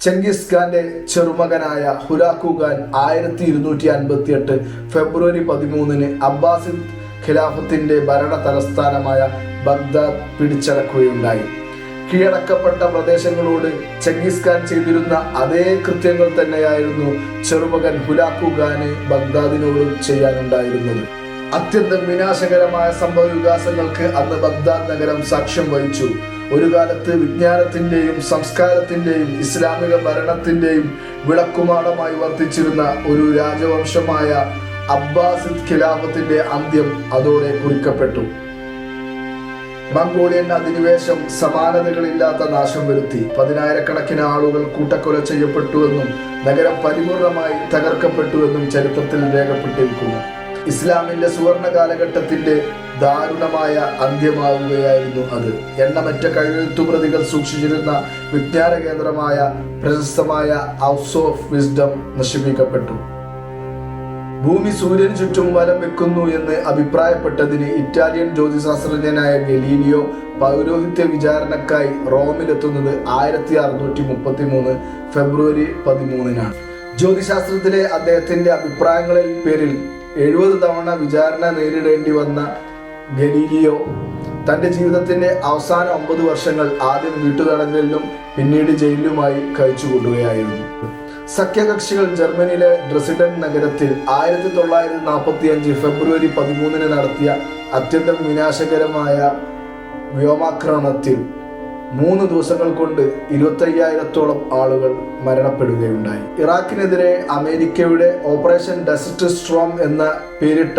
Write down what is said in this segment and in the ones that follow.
Genghis ഖാന്റെ ചെറുമകനായ ഹുലാക്കു ഖാൻ ആയിരത്തി ഇരുന്നൂറ്റി അൻപത്തി എട്ട് ഫെബ്രുവരി പതിമൂന്നിന് അബ്ബാസിദ് ഖിലാഫത്തിന്റെ ഭരണ തലസ്ഥാനമായ ബഗ്ദാദ് പിടിച്ചടക്കുകയുണ്ടായി. കീഴടക്കപ്പെട്ട പ്രദേശങ്ങളോട് ചെങ്കിസ് ഖാൻ ചെയ്തിരുന്ന അതേ കൃത്യങ്ങൾ തന്നെയായിരുന്നു ചെറുമകൻ ഹുലാക്കു ഖാന് ബഗ്ദാദിനോടും ചെയ്യാനുണ്ടായിരുന്നത്. അത്യന്തം വിനാശകരമായ സംഭവ വികാസങ്ങൾക്ക് അന്ന് ബഗ്ദാദ് നഗരം സാക്ഷ്യം വഹിച്ചു. ഒരു കാലത്ത് വിജ്ഞാനത്തിന്റെയും സംസ്കാരത്തിന്റെയും ഇസ്ലാമിക ഭരണത്തിന്റെയും വിളക്കുമാടമായി വർത്തിച്ചിരുന്ന ഒരു രാജവംശമായ അബ്ബാസിദ് ഖിലാഫത്തിന്റെ അന്ത്യം അതോടെ കുറിക്കപ്പെട്ടു. മംഗോളിയൻ അധിനിവേശം സമാനതകളില്ലാത്ത നാശം വരുത്തി. പതിനായിരക്കണക്കിന് ആളുകൾ കൂട്ടക്കൊല ചെയ്യപ്പെട്ടുവെന്നും നഗരം പരിപൂർണമായി തകർക്കപ്പെട്ടുവെന്നും ചരിത്രത്തിൽ രേഖപ്പെട്ടിരിക്കുന്നു. ഇസ്ലാമിന്റെ സുവർണ കാലഘട്ടത്തിന്റെ ദാരുണമായ അന്ത്യമാവുകയായിരുന്നു അത്. എണ്ണമറ്റ കഴിവെഴുത്തുപ്രതികൾ സൂക്ഷിച്ചിരുന്ന വിജ്ഞാന കേന്ദ്രമായ പ്രശസ്തമായ ഹൗസ് ഓഫ് വിസ്ഡം നശിപ്പിക്കപ്പെട്ടു. ഭൂമി സൂര്യന് ചുറ്റും വലം വെക്കുന്നു എന്ന് അഭിപ്രായപ്പെട്ടതിന് ഇറ്റാലിയൻ ജ്യോതിശാസ്ത്രജ്ഞനായ ഗലീലിയോ പൗരോഹിത്യ വിചാരണക്കായി റോമിലെത്തുന്നത് ആയിരത്തി അറുന്നൂറ്റി മുപ്പത്തി മൂന്ന് ഫെബ്രുവരി പതിമൂന്നിനാണ്. ജ്യോതിശാസ്ത്രത്തിലെ അദ്ദേഹത്തിന്റെ അഭിപ്രായങ്ങളിൽ പേരിൽ എഴുപത് തവണ വിചാരണ നേരിടേണ്ടി വന്ന ഗലീലിയോ തന്റെ ജീവിതത്തിന്റെ അവസാന ഒമ്പത് വർഷങ്ങൾ ആദ്യം വീട്ടുതടങ്കലിലും പിന്നീട് ജയിലിലുമായി കഴിച്ചുകൂട്ടുകയായിരുന്നു. സഖ്യകക്ഷികൾ ജർമ്മനിയിലെ ഡ്രസിഡൻ നഗരത്തിൽ ആയിരത്തി തൊള്ളായിരത്തി നാൽപ്പത്തി അഞ്ച് ഫെബ്രുവരി പതിമൂന്നിന് നടത്തിയ അത്യന്തം വിനാശകരമായ വ്യോമാക്രമണത്തിൽ മൂന്ന് ദിവസങ്ങൾ കൊണ്ട് ഇരുപത്തയ്യായിരത്തോളം ആളുകൾ മരണപ്പെടുകയുണ്ടായി. ഇറാഖിനെതിരെ അമേരിക്കയുടെ ഓപ്പറേഷൻ ഡെസർട്ട് സ്ട്രോം എന്ന പേരിട്ട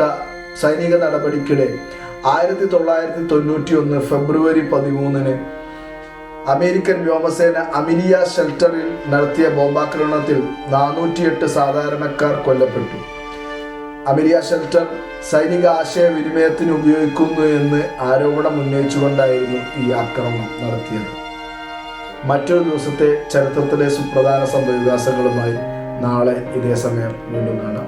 സൈനിക നടപടിക്കിടെ ആയിരത്തി തൊള്ളായിരത്തി തൊണ്ണൂറ്റി ഒന്ന് ഫെബ്രുവരി പതിമൂന്നിന് അമേരിക്കൻ വ്യോമസേന അമിലിയ ഷെൽട്ടറിൽ നടത്തിയ ബോംബാക്രമണത്തിൽ നാനൂറ്റിയെട്ട് സാധാരണക്കാർ കൊല്ലപ്പെട്ടു. അമിലിയ ഷെൽട്ടർ സൈനിക ആശയവിനിമയത്തിന് ഉപയോഗിക്കുന്നു എന്ന് ആരോപണം ഉന്നയിച്ചുകൊണ്ടായിരുന്നു ഈ ആക്രമണം നടത്തിയത്. മറ്റൊരു ദിവസത്തെ ചരിത്രത്തിലെ സുപ്രധാന സംഭവവികാസങ്ങളുമായി നാളെ ഇതേ സമയം വീണ്ടും കാണാം.